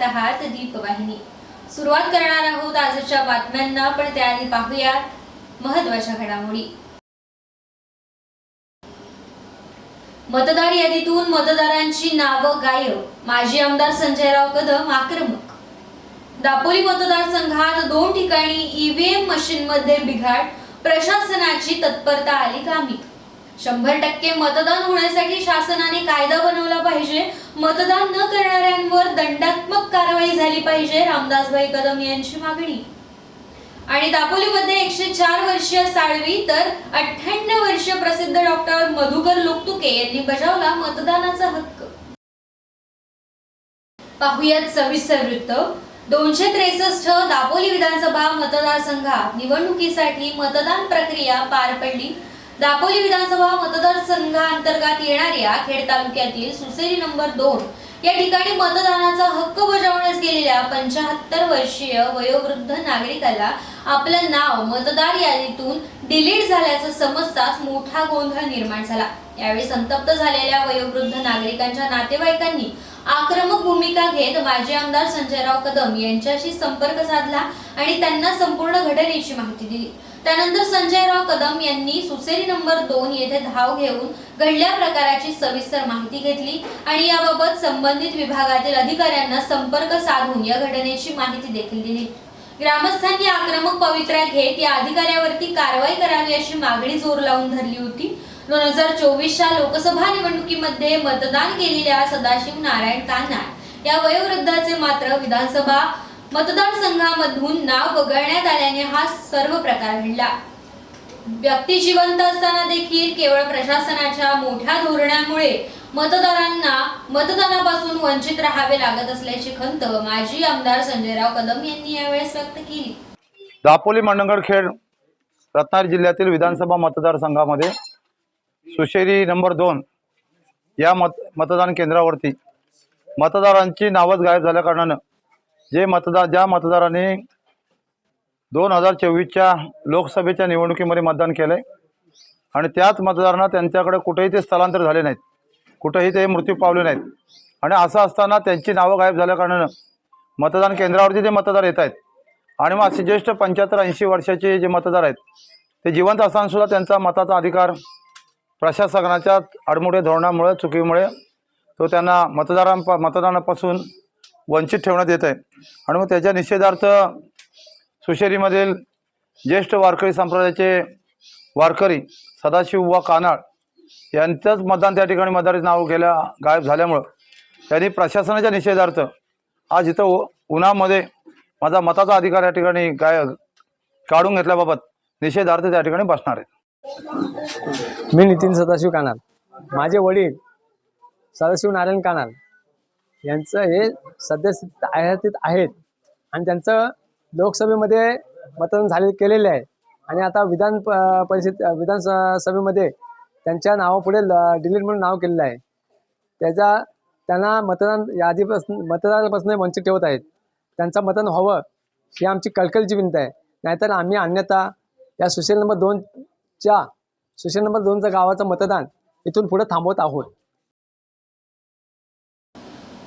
पाहत आहात दीपवाहिनी. सुरुवात करणार आहोत आजच्या बातम्यांना पण त्याआधी पाहूयात महत्त्वाच्या घडामोडी. मतदार यादीतून मतदारांची नावं गायब. माजी आमदार संजयराव कदम आक्रमक. दापोली मतदारसंघात दोन ठिकाणी ईव्हीएम मशीनमध्ये बिघाड. प्रशासनाची तत्परता आली कामी. शंभर टक्के मतदान होण्यासाठी शासनाने कायदा बनवला पाहिजे. मतदान न करणाऱ्यांवर दंडात्मक कारवाई झाली पाहिजे रामदासभाई कदम यांची मागणी. आणि दापोलीमध्ये एकशे चार वर्षीय साळवी तर अठ्ठ्याण्णव वर्षीय प्रसिद्ध डॉक्टर मधुकर लोकतुके यांनी बजावला मतदानाचा हक्क. पाहुयात सविस्तर वृत्त. दोनशे त्रेसष्ट दापोली विधानसभा मतदारसंघात निवडणुकीसाठी मतदान प्रक्रिया पार पडली. दापोली विधानसभा मतदारसंघांतर्गत येणाऱ्या खेड तालुक्यातील सुसेरी नंबर दोन या ठिकाणी मतदानाचा हक्क बजावण्यास गेलेल्या पंचाहत्तर वर्षीय वयोवृद्ध नागरिकाला आपलं नाव मतदार यादीतून डिलीट झाल्याचं समजताच मोठा गोंधळ निर्माण झाला. यावेळी संतप्त झालेल्या वयोवृद्ध नागरिकांच्या नातेवाईकांनी आक्रमक भूमिका घेत माजी आमदार संजयराव कदम यांच्याशी संपर्क साधला आणि त्यांना संपूर्ण घटनेची माहिती दिली. त्यानंतर संजयराव कदम यांनी सुसेरी नंबर दोन येथे धाव घेऊन घडल्या प्रकाराची सविस्तर माहिती घेतली आणि याबाबत संबंधित विभागातील अधिकाऱ्यांना संपर्क साधून या घटनेची माहिती देखील दिली. ग्रामस्थांनी आक्रमक पवित्रा घेत या अधिकाऱ्यावरती कारवाई करावी अशी मागणी जोर लावून धरली होती. दोन हजार चोवीसच्या लोकसभा निवडणुकीमध्ये मतदान केलेल्या सदाशिव नारायण कान्हाड या वयोवृद्धाचे मात्र विधानसभा मतदारसंघामधून नाव वगळण्यात आल्याने हा सर्व प्रकार घडला. व्यक्ती जिवंत असताना देखील केवळ प्रशासनाच्या मोठ्या धोरणामुळे मतदारांना मतदानापासून वंचित राहावे लागत असल्याची खंत माजी आमदार संजयराव कदम यांनी यावेळेस व्यक्त केली. दापोली मंडणगड रत्नागिरी जिल्ह्यातील विधानसभा मतदारसंघामध्ये सुशेरी नंबर दोन या मत मतदान केंद्रावरती मतदारांची नावच गायब झाल्या कारणानं जे मतदार ज्या मतदारांनी दोन हजार चोवीसच्या लोकसभेच्या निवडणुकीमध्ये मतदान केलं आहे आणि त्याच मतदारांना त्यांच्याकडे कुठेही ते स्थलांतर झाले नाहीत कुठेही ते मृत्यू पावले नाहीत. आणि असं असताना त्यांची नावं गायब झाल्याकारणानं मतदान केंद्रावरती जे मतदार येत आहेत आणि मग असे ज्येष्ठ पंच्याहत्तर ऐंशी वर्षाचे जे मतदार आहेत ते जिवंत असतानासुद्धा त्यांचा मताचा अधिकार प्रशासनाच्या आडमुठे धोरणामुळे चुकीमुळे तो त्यांना मतदारांपा मतदानापासून वंचित ठेवण्यात येत आहे. आणि मग त्याच्या निषेधार्थ सुशेरीमधील ज्येष्ठ वारकरी संप्रदायाचे वारकरी सदाशिव व कानाळ यांचंच मतदान त्या ठिकाणी मतदारी नाव गेल्या गायब झाल्यामुळं त्यांनी प्रशासनाच्या निषेधार्थ आज इथं उ उन्हामध्ये माझा मताचा अधिकार या ठिकाणी गाय काढून घेतल्याबाबत निषेधार्थ त्या ठिकाणी बसणार आहेत. मी नितीन सदाशिव कानाल. माझे वडील सदाशिव नारायण कानाल. यांचं हे सद्यस्थितीत आयातीत आहेत. आणि त्यांचं लोकसभेमध्ये मतदान झाले केलेले आहे. आणि आता विधान प- परिषद विधान स- सभेमध्ये त्यांच्या नावापुढे डिलीट म्हणून नाव केलेलं आहे. त्याचा त्यांना मतदान यादीपासून मतदानापासून वंचित ठेवत आहेत. त्यांचं मतदान व्हावं ही आमची कळकळीची विनंती आहे. नाहीतर आम्ही अन्यथा या सुशील नंबर दोनच्या सुशील नंबर दोनचं गावाचं मतदान इथून पुढे थांबवत आहोत.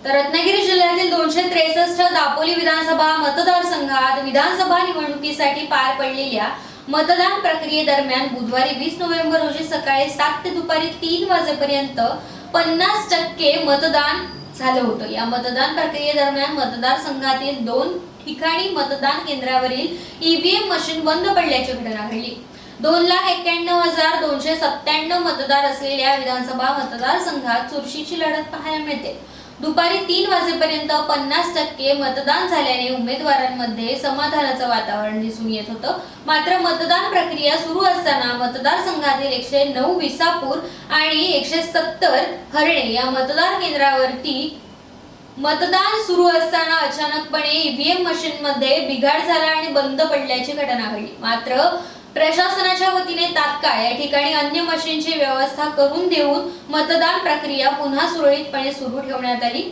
तर रत्नागिरी जिल्ह्यातील दोनशे त्रेसष्ट दापोली विधानसभा मतदारसंघात विधानसभा निवडणुकीसाठी पार पडलेल्या मतदान प्रक्रियेदरम्यान बुधवारी वीस नोव्हेंबर रोजी सकाळी सात ते दुपारी तीन वाजेपर्यंत पन्नास टक्के मतदान झालं होतं. या मतदान प्रक्रियेदरम्यान मतदारसंघातील दोन ठिकाणी मतदान केंद्रावरील ईव्हीएम मशीन बंद पडल्याची घटना घडली. दोन लाख एक्क्याण्णव हजार दोनशे सत्त्याण्णव मतदार असलेल्या विधानसभा मतदारसंघात चुरशीची लढत पाहायला मिळते. दुपारी तीन वाजेपर्यंत पन्नास टक्के मतदान झाल्याने उमेदवारांमध्ये समाधानाचं वातावरण दिसून येत होतं. मात्र मतदान प्रक्रिया सुरू असताना मतदारसंघातील एकशे नऊ विसापूर आणि एकशे सत्तर हरणे या मतदान केंद्रावरती मतदान सुरू असताना अचानकपणे ईव्हीएम मशीनमध्ये बिघाड झाला आणि बंद पडल्याची घटना घडली. मात्र प्रशासनाच्या वतीने तात्काळ या ठिकाणी अन्य मशीनची व्यवस्था करून देऊन मतदान प्रक्रिया पुन्हा सुरळीतपणे सुरू ठेवण्यात आली.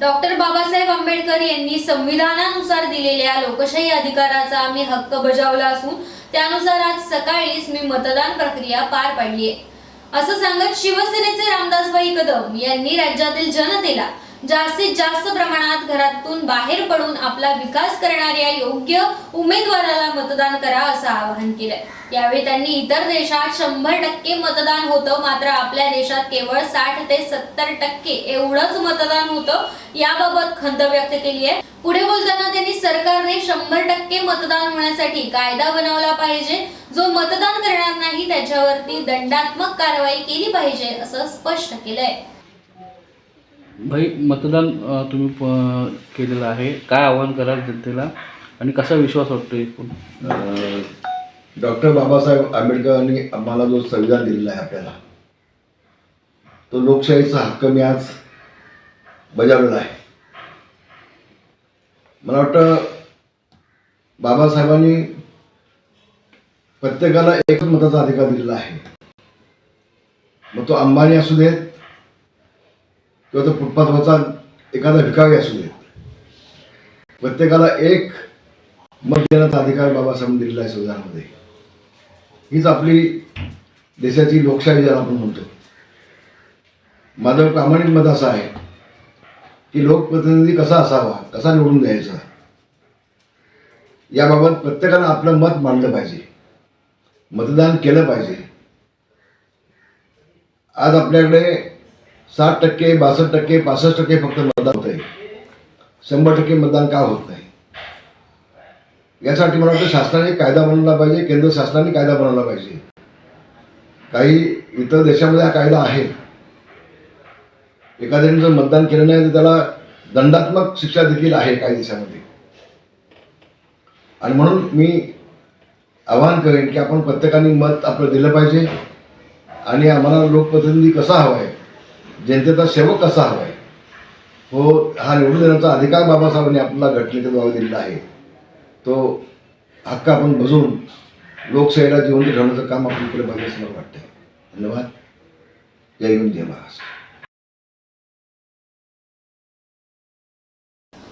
डॉक्टर बाबासाहेब आंबेडकर यांनी संविधानानुसार दिलेल्या लोकशाही अधिकाराचा आम्ही हक्क बजावला असून त्यानुसार आज सकाळीच मी मतदान प्रक्रिया पार पाडली आहे असं सांगत शिवसेनेचे रामदासभाई कदम यांनी राज्यातील जनतेला जास्तीत जास्त प्रमाणात घरातून बाहेर पडून आपला विकास करणाऱ्या योग्य उमेदवाराला मतदान करा असं आवाहन केलंय. यावेळी त्यांनी इतर देशात शंभर टक्के मतदान होतं मात्र आपल्या देशात केवळ साठ ते सत्तर टक्के एवढंच मतदान होतं याबाबत खंत व्यक्त केली आहे. पुढे बोलताना त्यांनी सरकारने शंभर टक्के मतदान होण्यासाठी कायदा बनवला पाहिजे. जो मतदान करणार नाही त्याच्यावरती दंडात्मक कारवाई केली पाहिजे असं स्पष्ट केलंय. भाई मतदान तुम्ही प- केलेलं आहे. काय आव्हान कराल जनतेला? आणि कसा विश्वास वाटतो एकूण? डॉक्टर बाबासाहेब आंबेडकरांनी आम्हाला जो संविधान दिलेला आहे आपल्याला तो लोकशाहीचा हक्क मी आज बजावलेला आहे. मला वाटतं बाबासाहेबांनी प्रत्येकाला एकच मताचा अधिकार दिलेला आहे. मग तो अंबानी असू देत किंवा तो फुटपाथवरचा एखादा भिकावी असू दे. प्रत्येकाला एक मत देण्याचा अधिकार बाबासाहेब दिलेला आहे संविधानामध्ये. हीच आपली देशाची लोकशाही ज्याला आपण म्हणतो. माझं प्रामाणिक मत असं आहे की लोकप्रतिनिधी कसा असावा कसा निवडून द्यायचा याबाबत प्रत्येकानं आपलं मत मांडलं पाहिजे. मतदान केलं पाहिजे. आज आपल्याकडे साठ टक्के बासष्ट टक्के पासष्ट टक्के फक्त मतदान होत आहे शंभर टक्के मतदान का होत नाही? यासाठी मला वाटतं शासनाने कायदा बनवला पाहिजे केंद्र शासनाने कायदा बनवला पाहिजे. काही इतर देशामध्ये हा कायदा आहे. एखाद्याने जर मतदान केलं नाही तर त्याला दंडात्मक शिक्षा देखील आहे काही देशामध्ये. आणि म्हणून मी आवाहन करेन की आपण प्रत्येकाने मत आपलं दिलं पाहिजे. आणि आम्हाला लोकप्रतिनिधी कसा हवा आहे जनतेचा सेवक कसा हवा आहे. हो हा निवडून देण्याचा अधिकार बाबासाहेबांनी आपल्याला घटनेच्याद्वारे दिलेला आहे. तो हक्क आपण बजून लोकशाहीला जिवंत ठेवण्याचं काम आपण केलं पाहिजे असं मला वाटतं धन्यवाद. जय हिंद जय महाराष्ट्र.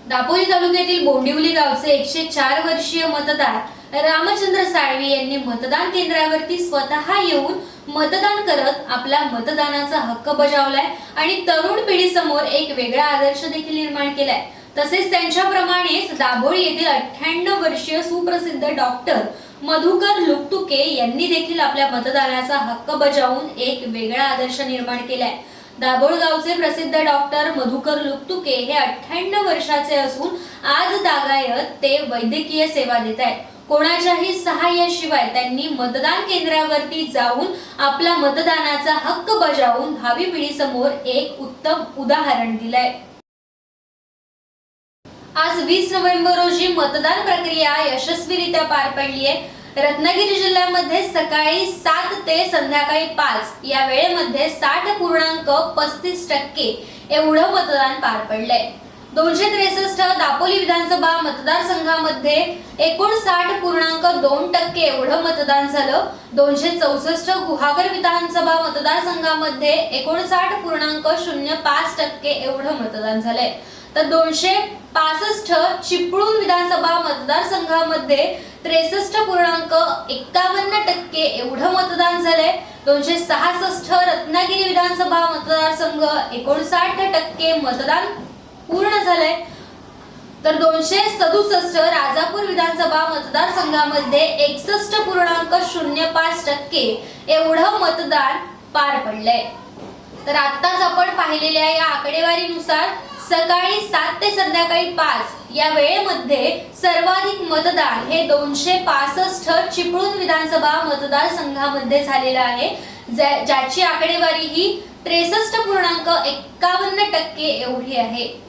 दापोली तालुक्यातील बोंडिवली गावचे एकशे चार वर्षीय मतदार रामचंद्र साळवी यांनी मतदान केंद्रावरती स्वतः येऊन मतदान करत आपला मतदानाचा हक्क बजावलाय आणि तरुण पिढीसमोर एक वेगळा आदर्श देखील निर्माण केलाय. तसेच त्यांच्याप्रमाणेच दाभोळी येथील अठ्ठ्याण्णव वर्षीय सुप्रसिद्ध डॉक्टर मधुकर लुकतुके यांनी देखील आपल्या मतदानाचा हक्क बजावून एक वेगळा आदर्श निर्माण केलाय. दाभोळ गावचे प्रसिद्ध डॉक्टर मधुकर लुकतुके हे अठ्ठ्याण्णव वर्षाचे असून आज दागायत ते वैद्यकीय सेवा देत आहेत कोणाच्याही सहाय्याशिवाय त्यांनी मतदान केंद्रावरती जाऊन आपला मतदानाचा हक्क बजावून भावी पिढीसमोर एक उत्तम उदाहरण दिलंय. आज वीस नोव्हेंबर रोजी मतदान प्रक्रिया यशस्वीरित्या पार पडली आहे. रत्नागिरी जिल्ह्यामध्ये सकाळी सात ते संध्याकाळी पाच या वेळेमध्ये साठ पूर्णांक पस्तीस टक्के एवढं मतदान पार पडलंय. दोनशे त्रेसष्ट दापोली विधानसभा मतदारसंघामध्ये एकोणसाठ पूर्णांक दोन टक्के एवढं मतदान झालं. दोनशे चौसष्ट गुहागर विधानसभा मतदारसंघामध्ये एकोणसाठ पूर्णांक शून्य पाच टक्के एवढं मतदान झालंय. तर दोनशे पासष्ट चिपळूण विधानसभा मतदारसंघामध्ये त्रेसष्ट पूर्णांक एक्कावन्न टक्के एवढं मतदान झालंय. दोनशे सहासष्ट रत्नागिरी विधानसभा मतदारसंघ एकोणसाठ टक्के मतदान पूर्ण झालंय. तर दोनशे सदुसष्ट राजापूर विधानसभा मतदारसंघामध्ये एकसष्ट पूर्णांक शून्य पाच टक्के एवढं मतदान पार पडलंय. तर आत्ताच आपण पाहिलेल्या या आकडेवारीनुसार सकाळी सात ते संध्याकाळी पाच या वेळेमध्ये सर्वाधिक मतदान हे दोनशे पासष्ट चिपळूण विधानसभा मतदारसंघामध्ये झालेलं आहे. ज्या- ज्याची आकडेवारी ही त्रेसष्ट पूर्णांक एक्कावन्न टक्के एवढी आहे.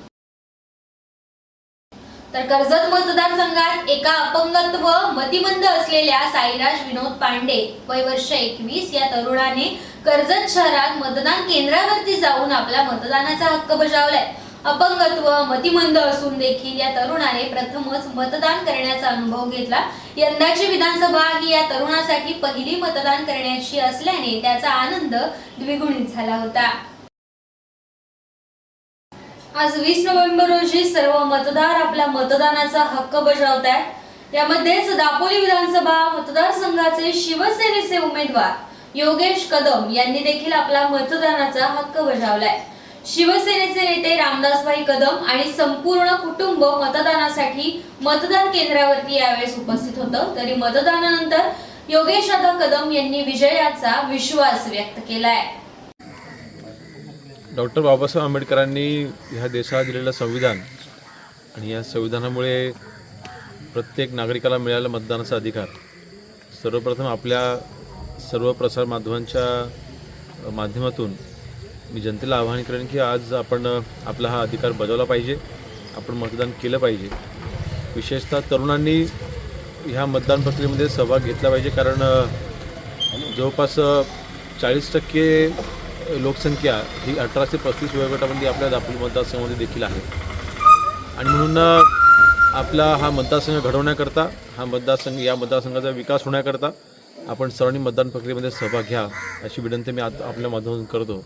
तर कर्जत मतदारसंघात एका अपंगत्व मतिमंद असलेल्या साईराज विनोद पांडे वय वर्ष एकवीस या तरुणाने कर्जत शहरात मतदान केंद्रावरती जाऊन आपला मतदानाचा हक्क बजावलाय. अपंगत्व मतिमंद असून देखील या तरुणाने प्रथमच मतदान करण्याचा अनुभव घेतला. यंदाची विधानसभा ही या तरुणासाठी पहिली मतदान करण्याची असल्याने त्याचा आनंद द्विगुणित झाला होता. आज वीस नोव्हेंबर रोजी सर्व मतदार आपला मतदानाचा हक्क बजावत आहेत यामध्येच दापोली विधानसभा मतदारसंघाचे शिवसेनेचे उमेदवार योगेश कदम यांनी देखील आपला मतदानाचा हक्क बजावलाय. शिवसेनेचे नेते रामदासभाई कदम आणि संपूर्ण कुटुंब मतदानासाठी मतदान केंद्रावरती यावेळेस उपस्थित होतं. तरी मतदानानंतर योगेश दादा कदम यांनी विजयाचा विश्वास व्यक्त केलाय. डॉक्टर बाबासाहेब आंबेडकरांनी ह्या देशाला दिलेलं संविधान आणि या संविधानामुळे प्रत्येक नागरिकाला मिळाला मतदानाचा अधिकार. सर्वप्रथम आपल्या सर्व प्रसार माध्यमांच्या माध्यमातून मी जनतेला आवाहन करेन की आज आपण आपला हा अधिकार बजावला पाहिजे आपण मतदान केलं पाहिजे. विशेषतः तरुणांनी ह्या मतदान प्रक्रियेमध्ये सहभाग घेतला पाहिजे कारण जवळपास चाळीस टक्के लोकसंख्या ही अठराशे पस्तीस वयोगटामध्ये आपल्या दापोली मतदारसंघामध्ये देखील आहे. आणि म्हणून आपला हा मतदारसंघ घडवण्याकरता हा मतदारसंघ या मतदारसंघाचा विकास होण्याकरता आपण सर्वांनी मतदान प्रक्रियेमध्ये सहभाग घ्या अशी विनंती मी आता आपल्या माध्यमातून करतो.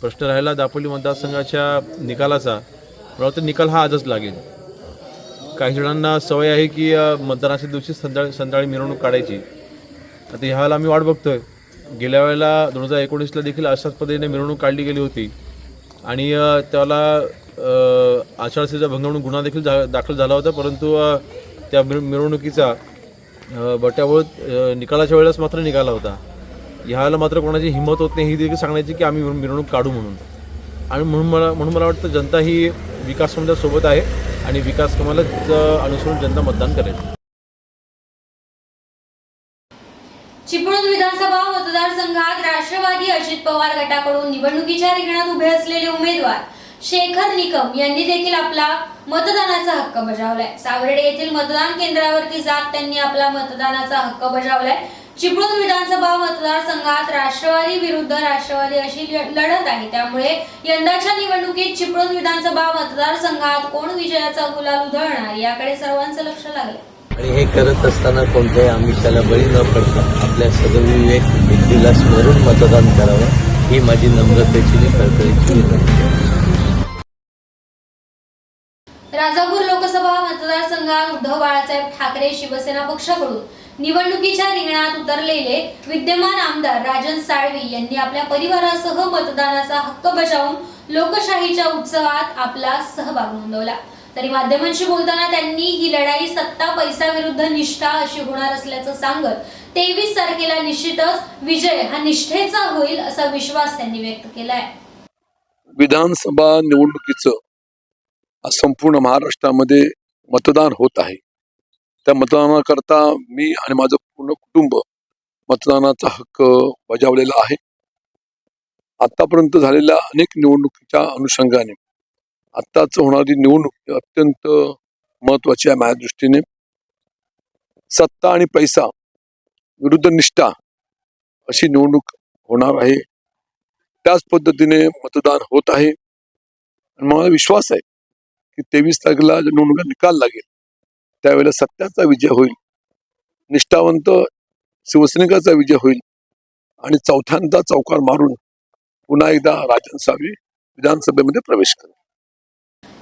प्रश्न राहिला दापोली मतदारसंघाच्या निकालाचा. मला वाटतं निकाल हा आजच लागेल. काही जणांना सवय आहे की मतदानाच्या दिवशी संध्या संध्याकाळी मिरवणूक काढायची. आता ह्यावेळेला आम्ही वाट बघतोय. गेल्या वेळेला दोन हजार एकोणीसला देखील अशाच पद्धतीने मिरवणूक काढली गेली होती. आणि त्याला आचारसंहिता भंग म्हणून गुन्हा देखील जा दाखल झाला होता. परंतु त्या मिर मिरवणुकीचा अ, बट्याबोळ निकालाच्या वेळेस मात्र निघाला होता. ह्याला मात्र कोणाची हिंमत होत नाही ही देखील सांगण्याची की आम्ही मिरवणूक काढू म्हणून. आणि म्हणून मला म्हणून मला वाटतं जनता ही विकास सोबत आहे. आणि विकास कामालाच अनुसरून जनता मतदान करेल. चिपळूण विधानसभा मतदारसंघात राष्ट्रवादी अजित पवार गटाकडून निवडणुकीच्या रिंगणात उभे असलेले उमेदवार शेखर निकम यांनी देखील आपला मतदानाचा हक्क बजावलाय. सावर्डे येथील मतदान केंद्रावरती जात त्यांनी आपला मतदानाचा हक्क बजावलाय. चिपळूण विधानसभा मतदारसंघात राष्ट्रवादी विरुद्ध राष्ट्रवादी अशी लढत आहे. त्यामुळे यंदाच्या निवडणुकीत चिपळूण विधानसभा मतदारसंघात कोण विजयाचा गुलाल उधळणार याकडे सर्वांचं लक्ष लागलं आणि हे करत असताना कोणत्याही आमिषाला बळी न पडता आपल्या सदविवेक बुद्धीला स्मरून मतदान करावं ही माझी नम्रतेची कळकळीची विनंती राजापूर लोकसभा मतदारसंघात उद्धव बाळासाहेब ठाकरे शिवसेना पक्षाकडून निवडणुकीच्या रिंगणात उतरलेले विद्यमान आमदार राजन साळवी यांनी आपल्या परिवारासह मतदानाचा हक्क बजावून लोकशाहीच्या उत्सवात आपला सहभाग नोंदवला. तरी माध्यमांशी बोलताना त्यांनी ही लढाई सत्ता पैसा विरुद्ध निष्ठा अशी होणार असल्याचं सांगत तेवीस तारखेला निश्चितच विजय हा निष्ठेचा होईल असा विश्वास त्यांनी व्यक्त केलाय. विधानसभा निवडणुकीचं संपूर्ण महाराष्ट्रामध्ये मतदान होत आहे. त्या मतदानाकरता मी आणि माझं पूर्ण कुटुंब मतदानाचा हक्क बजावलेला आहे. आतापर्यंत झालेल्या अनेक निवडणुकीच्या अनुषंगाने आत्ताच होणारी निवडणूक अत्यंत महत्वाची आहे माझ्या दृष्टीने सत्ता आणि पैसा विरुद्ध निष्ठा अशी निवडणूक होणार आहे. त्याच पद्धतीने मतदान होत आहे. आणि मला विश्वास आहे की तेवीस तारखेला निवडणुका निकाल लागेल त्यावेळेला सत्याचा विजय होईल. निष्ठावंत शिवसैनिकाचा विजय होईल. आणि चौथ्यांदा चौकार मारून पुन्हा एकदा राजन सावी विधानसभेमध्ये प्रवेश करेल.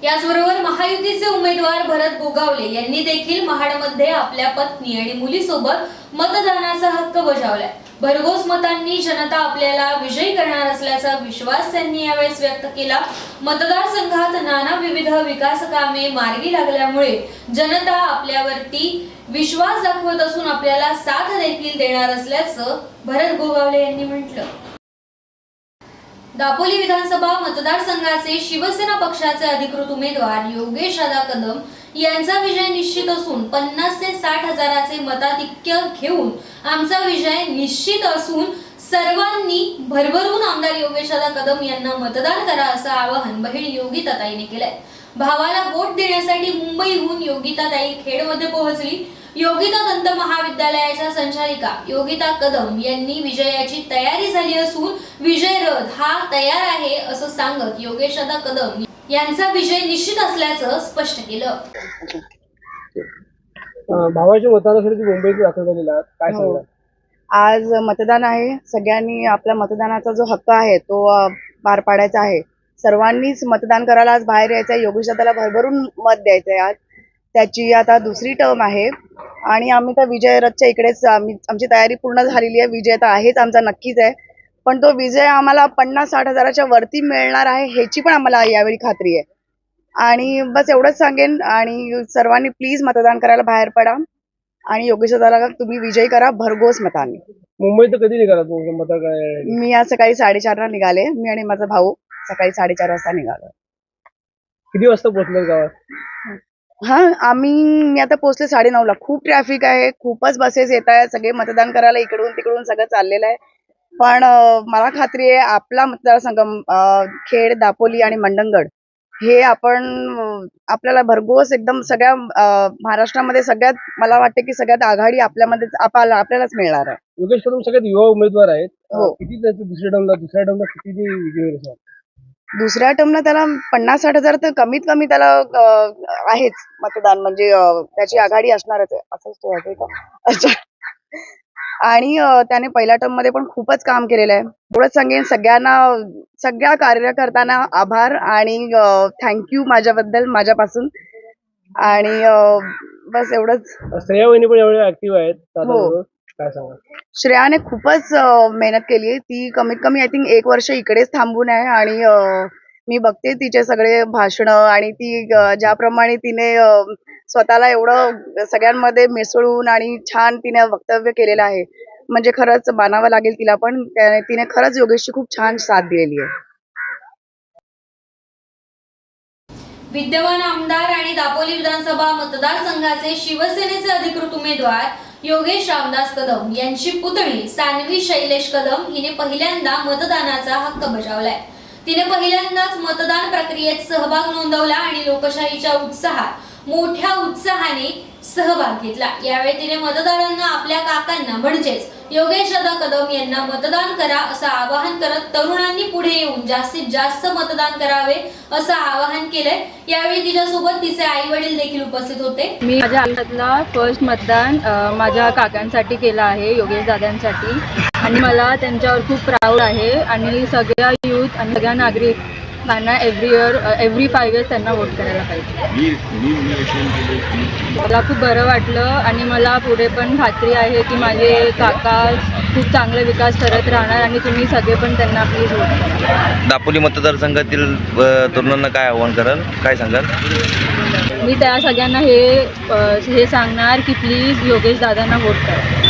याचबरोबर महायुतीचे उमेदवार भरत गोगावले यांनी देखील महाडमध्ये आपल्या पत्नी आणि मुलीसोबत मतदानाचा हक्क बजावलाय. भरघोस मतांनी जनता आपल्याला विजयी करणार असल्याचा विश्वास त्यांनी यावेळेस व्यक्त केला. मतदारसंघात नाना विविध विकास कामे मार्गी लागल्यामुळे जनता आपल्यावरती विश्वास दाखवत असून आपल्याला साथ देखील देणार असल्याचं भरत गोगावले यांनी म्हटलं. दापोली विधानसभा मतदारसंघाचे शिवसेना पक्षाचे अधिकृत उमेदवार योगेश राधा कदम यांचा विजय निश्चित असून पन्नास ते साठ हजाराचे मताधिक्य घेऊन आमचा विजय निश्चित असून सर्वांनी भरभरून आमदार योगेश राधा कदम यांना मतदान करा असं आवाहन बहीण योगिताताईने केलंय. भावाला वोट देण्यासाठी मुंबईहून योगिताताई खेडमध्ये पोहोचली. योगिता दंत महाविद्यालयाच्या संचालिका योगिता कदम यांनी विजयाची तयारी झाली असून विजय रथ हा तयार आहे असं सांगत योगेश दादा कदम यांचा विजय निश्चित असल्याचं स्पष्ट केलं. भावाच्या मतदानासाठी मुंबईत दाखल झालेला. काय हो. सांगा आज मतदान आहे. सगळ्यांनी आपला मतदानाचा जो हक्क आहे तो पार पाडायचा आहे. सर्वांनीच मतदान करायला आज बाहेर यायचं आहे. योगेश दादाला भरभरून मत द्यायचं आहे आज. त्याची आता दुसरी टर्म आहे. आणि आम्ही तर विजय रथच्या इकडेच आम्ही आमची तयारी पूर्ण झालेली आहे. विजय तर आहेच आमचा नक्कीच आहे. पण तो विजय आम्हाला पन्नास साठ हजाराच्या वरती मिळणार आहे ह्याची पण आम्हाला यावेळी खात्री आहे. आणि बस एवढंच सांगेन. आणि सर्वांनी प्लीज मतदान करायला बाहेर पडा. आणि योगेश दादाला तुम्ही विजयी करा भरघोस मतांनी. मुंबईत कधी निघाला काय मी आज सकाळी साडेचारला निघाले. मी आणि माझा भाऊ. सकाळी साडेचार वाजता निघालो. किती वाजता पोहोचले गावात? हा आम्ही मी आता पोहोचले साडेनऊला. खूप ट्रॅफिक आहे खूपच बसेस येत आहेत सगळे मतदान करायला इकडून तिकडून सगळं चाललेलं आहे. पण मला खात्री आहे आपला मतदारसंघ खेड दापोली आणि मंडणगड हे आपण आपल्याला भरघोस एकदम सगळ्या महाराष्ट्रामध्ये सगळ्यात मला वाटतं की सगळ्यात आघाडी आपल्यामध्ये आपल्याला आपल्यालाच मिळणार आहे. योगेश कदम सगळ्यात युवा उमेदवार आहेत. हो. किती दुसऱ्या टर्मला दुसऱ्या टर्मला किती विजय? दुसऱ्या टर्मला त्याला पन्नास साठ हजार तर कमीत कमी त्याला आहेच मतदान. म्हणजे त्याची आघाडी असणारच आहे. असंच का अच्छा. आणि त्याने पहिल्या टर्ममध्ये पण खूपच काम केलेलं आहे. एवढंच सांगेन सगळ्यांना सगळ्या कार्यकर्त्यांना आभार आणि थँक्यू माझ्याबद्दल माझ्यापासून. आणि बस एवढंच. पण एवढे ऍक्टिव्ह आहेत. हो. काय सांगा श्रेयाने खूपच अं, मेहनत केली आहे. ती कमीत कमी आय थिंक एक वर्ष इकडेच थांबून आहे आणि अं, मी बघते तिचे सगळे भाषण आणि ती अं, ज्याप्रमाणे तिने अं, स्वतःला एवढं सगळ्यांमध्ये मिसळून आणि छान तिने वक्तव्य केलेलं आहे. म्हणजे खरंच मानावं लागेल तिला पण. त्या- तिने खरंच योगेशची खूप छान साथ दिलेली आहे. विद्यमान आमदार आणि दापोली विधानसभा मतदारसंघाचे शिवसेनेचे अधिकृत उमेदवार योगेश रामदास कदम यांची पुतणी सानवी शैलेश कदम हिने पहिल्यांदा मतदानाचा हक्क बजावलाय. तिने पहिल्यांदाच मतदान प्रक्रियेत सहभाग नोंदवला आणि लोकशाहीच्या उत्साहात मोठ्या उत्साहाने सहभाग घेतला. यावेळी तिने मतदारांना आपल्या काकांना म्हणजेच योगेश दादा कदम यांना मतदान करा असं आवाहन करत तरुणांनी पुढे येऊन जास्तीत जास्त मतदान करावे असं आवाहन केलंय. यावेळी तिच्यासोबत तिचे आई वडील देखील उपस्थित होते. मी माझ्या आयुष्यातला फर्स्ट मतदान माझ्या काकांसाठी केलं आहे योगेश दादांसाठी. आणि मला त्यांच्यावर खूप प्राऊड आहे. आणि सगळ्या यूथ आणि सगळ्या नागरिकांना every year every five years त्यांना वोट करायला पाहिजे. मला खूप बरं वाटलं आणि मला पुढे पण खात्री आहे की माझे काका खूप चांगला विकास करत राहणार आणि तुम्ही सगळे पण त्यांना प्लीज वोट करा. दापोली मतदारसंघातील तरुणांना काय आव्हान कराल? काय सांगाल? मी त्या सगळ्यांना हे हे सांगणार की प्लीज योगेश दादांना वोट करा.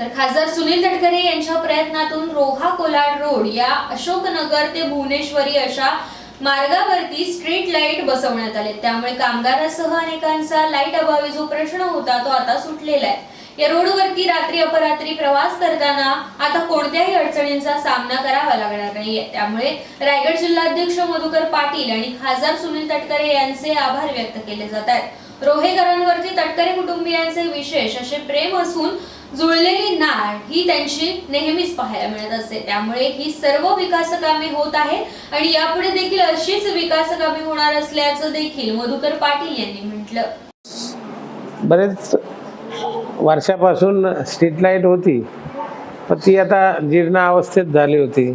तर खासदार सुनील तटकरे यांच्या प्रयत्नातून रोहा कोलाड रोड या अशोकनगर ते भुवनेश्वरी अशा मार्गावरती स्ट्रीट लाइट बसवण्यात आले. त्यामुळे कामगारासह अनेकांचा लाइट अभावी जो प्रश्न होता तो आता सुटलेला आहे. या रोडवरती रात्री अपरात्री प्रवास करताना आता कोणत्याही अडचणींचा सामना करावा लागणार नाहीये. त्यामुळे रायगड जिल्हाध्यक्ष मधुकर पाटील आणि खासदार सुनील तटकरे यांचे आभार व्यक्त केले जात आहेत. रोहेकरांवरती तटकरे कुटुंबियांचे विशेष असे प्रेम असून जुळलेली नाळ ही त्यांची नेहमीच पाहायला मिळत असते. त्यामुळे ही सर्व विकास कामे होत आहे आणि यापुढे देखील अशीच विकास कामे होणार असल्याचं देखील मधुकर पाटील यांनी म्हटलं. बरेच वर्षापासून स्ट्रीट लाइट होती पण ती आता जीर्ण अवस्थेत झाली होती.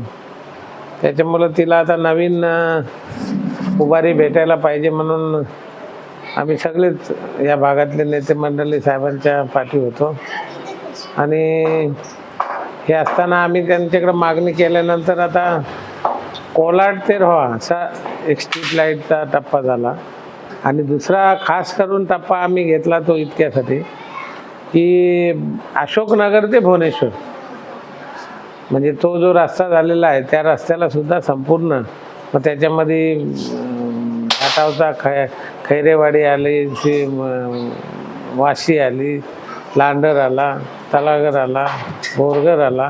त्याच्यामुळं तिला आता नवीन उभारी भेटायला पाहिजे म्हणून आम्ही सगळेच या भागातले नेते मंडळी साहेबांच्या पाठी होतो. आणि हे असताना आम्ही त्यांच्याकडे मागणी केल्यानंतर आता कोलाड ते रोहा असा एक स्ट्रीट लाईटचा टप्पा झाला. आणि दुसरा खास करून टप्पा आम्ही घेतला तो इतक्यासाठी की अशोकनगर ते भुवनेश्वर. म्हणजे तो जो रस्ता झालेला आहे त्या रस्त्याला सुद्धा संपूर्ण मग त्याच्यामध्ये घाटावचा खै खैरेवाडी आली वाशी आली लांडर आला तलागर आला बोरगर आला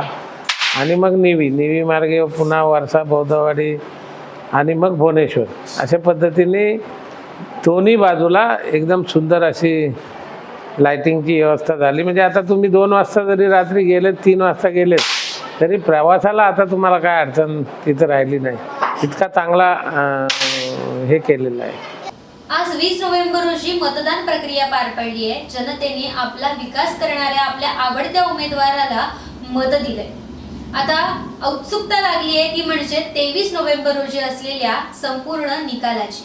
आणि मग निवी. निवी मार्गे पुन्हा वारसा बौद्धवाडी आणि मग भुवनेश्वर. अशा पद्धतीने दोन्ही बाजूला एकदम सुंदर अशी लायटिंगची व्यवस्था झाली. म्हणजे आता तुम्ही दोन वाजता जरी रात्री गेलेत तीन वाजता गेलेत तरी प्रवासाला आता तुम्हाला काय अडचण तिथं राहिली नाही. इतका चांगला हे केलेला आहे. आज वीस नोव्हेंबर रोजी मतदान प्रक्रिया पार पडली आहे. जनतेने आपला विकास करणाऱ्या आपल्या आवडत्या उमेदवाराला मत दिलंय. आता औत्सुकता लागली आहे ती म्हणजे तेवीस नोव्हेंबर रोजी असलेल्या संपूर्ण निकालाची.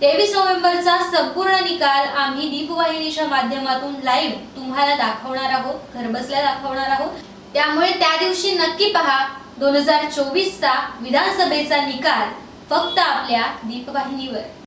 तेवीस नोव्हेंबरचा संपूर्ण निकाल आम्ही दीपवाहिनीच्या माध्यमातून लाईव्ह तुम्हाला दाखवणार आहोत घरबसल्या दाखवणार आहोत. त्यामुळे त्या दिवशी नक्की पहा दोन हजार चोवीसचा विधानसभेचा निकाल फक्त आपल्या दीपवाहिनीवर.